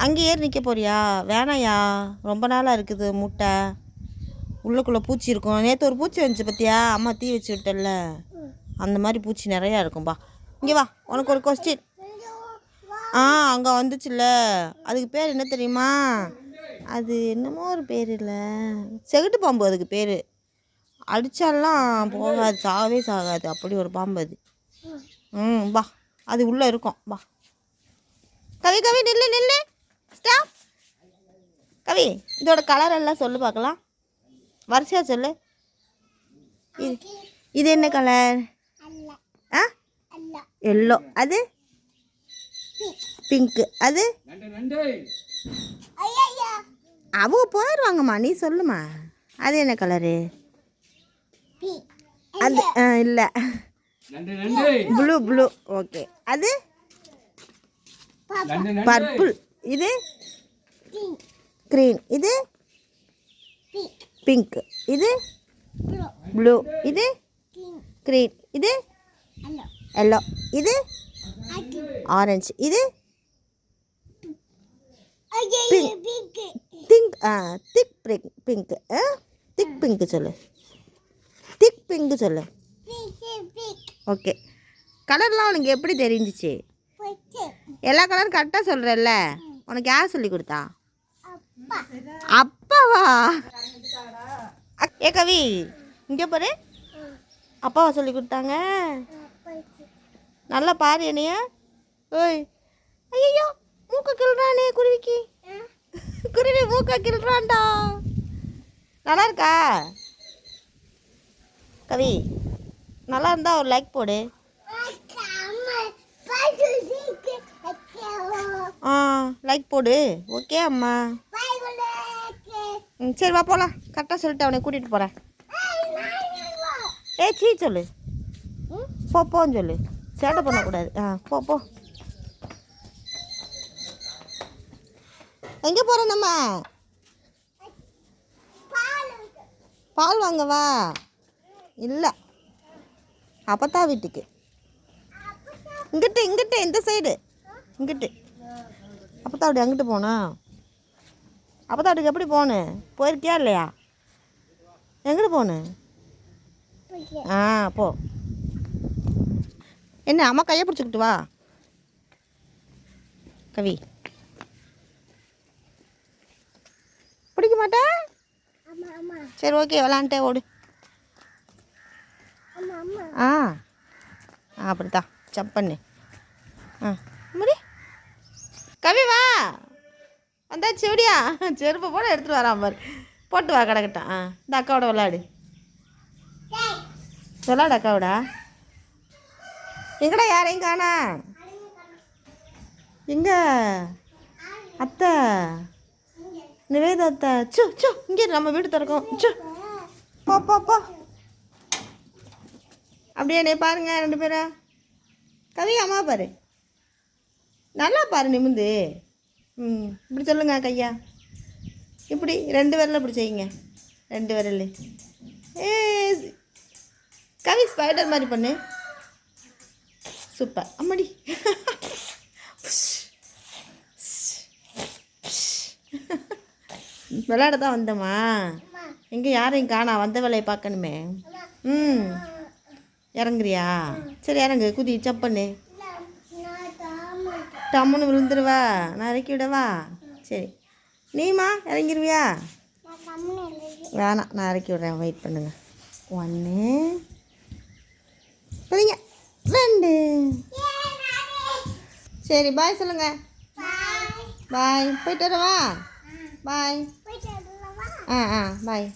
அங்கே ஏறி நிற்க போறியா? வேணாயா? ரொம்ப நாளாக இருக்குது முட்டை. உள்ளுக்குள்ளே பூச்சி இருக்கும். நேற்று ஒரு பூச்சி வந்துச்சு பார்த்தியா அம்மா தீ வச்சு விட்டல அந்த மாதிரி பூச்சி நிறையா இருக்கும்பா இங்கே வா. உனக்கு ஒரு கொஸ்டின் ஆ அங்கே வந்துச்சுல்ல. அதுக்கு பேர் என்ன தெரியுமா? அது என்னமோ ஒரு பேர் இல்லை. செகுட்டு பாம்பு அதுக்கு பேர். அடித்தாலாம் போகாது சாகவே சாகாது. அப்படி ஒரு பாம்பு அது. ம் வா. அது உள்ளே இருக்கும். வா. கவி கவி நில்லு நில்லு. ஸ்டாப் கவி இதோட கலர் எல்லாம் சொல்லு பார்க்கலாம். வரிசையாக சொல்லு. இது இது என்ன கலர் ஆ? எல்லோ அது? பிங்க்கு அது? அவங்க போயிடுவாங்கம்மா நீ சொல்லுமா அது என்ன கலரு அது ஆ இல்லை. ப்ளூ ப்ளூ ஓகே அது? பர்பிள் இது? க்ரீன் இது? பிங்க் இது? ப்ளூ இது? க்ரீன் இது? எல்லோ இது? ஆரஞ்சு இது? திங்க் ஆ thick pink pink thick pink சொல்லு. திக் பிங்க் சொல்லு. ஓகே கலர்லாம் உனக்கு எப்படி தெரிஞ்சிச்சு? எல்லா கலரும் கரெக்டாக சொல்கிறல்ல உனக்கு யார் சொல்லி கொடுத்தா? அப்பாவா? ஏ கவி இங்கே பாரு. அப்பாவா சொல்லி கொடுத்தாங்க. நல்லா பாரு என்னைய. ஓய். ஐயோ மூக்க கிள்றானே குருவிக்கு. குருவி மூக்க கிள்றான்டா. நல்லா இருக்கா? கவி நல்லா இருந்தா ஒரு லைக் போடு. ஆ லைக் போடு. ஓகே அம்மா. ம் சரி வா போகலாம் கரெக்டாக சொல்லிட்டு அவனை கூட்டிகிட்டு போகிறேன் ஏ சீ சொல்லு. போ போன்னு சொல்லு. சேட்டை பண்ணக்கூடாது. ஆ போ போ. எங்கே போகிறோம் நம்ம? பால் வாங்கவா இல்லை. அப்பத்தா வீட்டுக்கு. இங்கிட்டு இங்கிட்டு இந்த சைடு இங்கிட்டு. அப்பத்தா அப்படி அங்கிட்டு போனா? அப்பத்தா வீட்டுக்கு எப்படி போகணும் போயிருக்கியா இல்லையா? எங்கிட்டு போகணும் ஆ போ. என்ன அம்மா கையை பிடிச்சிக்கிட்டு வா. கவி. பிடிக்க மாட்டேன் சரி ஓகே விளாண்டே ஓடு. ஆ. ஆ அப்படித்தான். ஜம்ப் பண்ணு. ஆ. முடி. கவி வா. வந்தாச்சு செடியா செருப்பை போட எடுத்துகிட்டு வரான் பாரு. போட்டு வா கிடக்கட்டான் ஆ இந்த அக்காவோட விளாடு விளாடு அக்காவோட. எங்கடா யாரையும் காணா எங்க? அத்தை. நிவேதா அத்தை. சு சு இங்கே நம்ம வீடு திறக்கும். சு போ போ போ. அப்படியே பாருங்க ரெண்டு பேரும். கவி அம்மா பாரு. நல்லா பாரு நிமிந்து. ம் இப்படி சொல்லுங்க கையா இப்படி ரெண்டு விரல இப்படி செய்யுங்க. ரெண்டு விரல். ஏ கவி ஸ்பைடர் மாதிரி பண்ணு. சூப்பர். அம்மாடி. விளையாட தான் வந்தோமா எங்கே யாரையும் காணா வந்த வேலையை பார்க்கணுமே. ம். இறங்குறியா? சரி இறங்கு. குதி சப்பண்ணு டம்முன்னு விழுந்துருவா. நான் இறக்கி விடவா? சரி. நீமா இறங்கிருவியா? வேணாம் நான் இறக்கி விட்றேன். வெயிட் பண்ணுங்க. ஒன்று சரிங்க ரெண்டு. சரி பாய் சொல்லுங்க. பாய் போயிட்டு வரவா? பாய் ஆ ஆ பாய்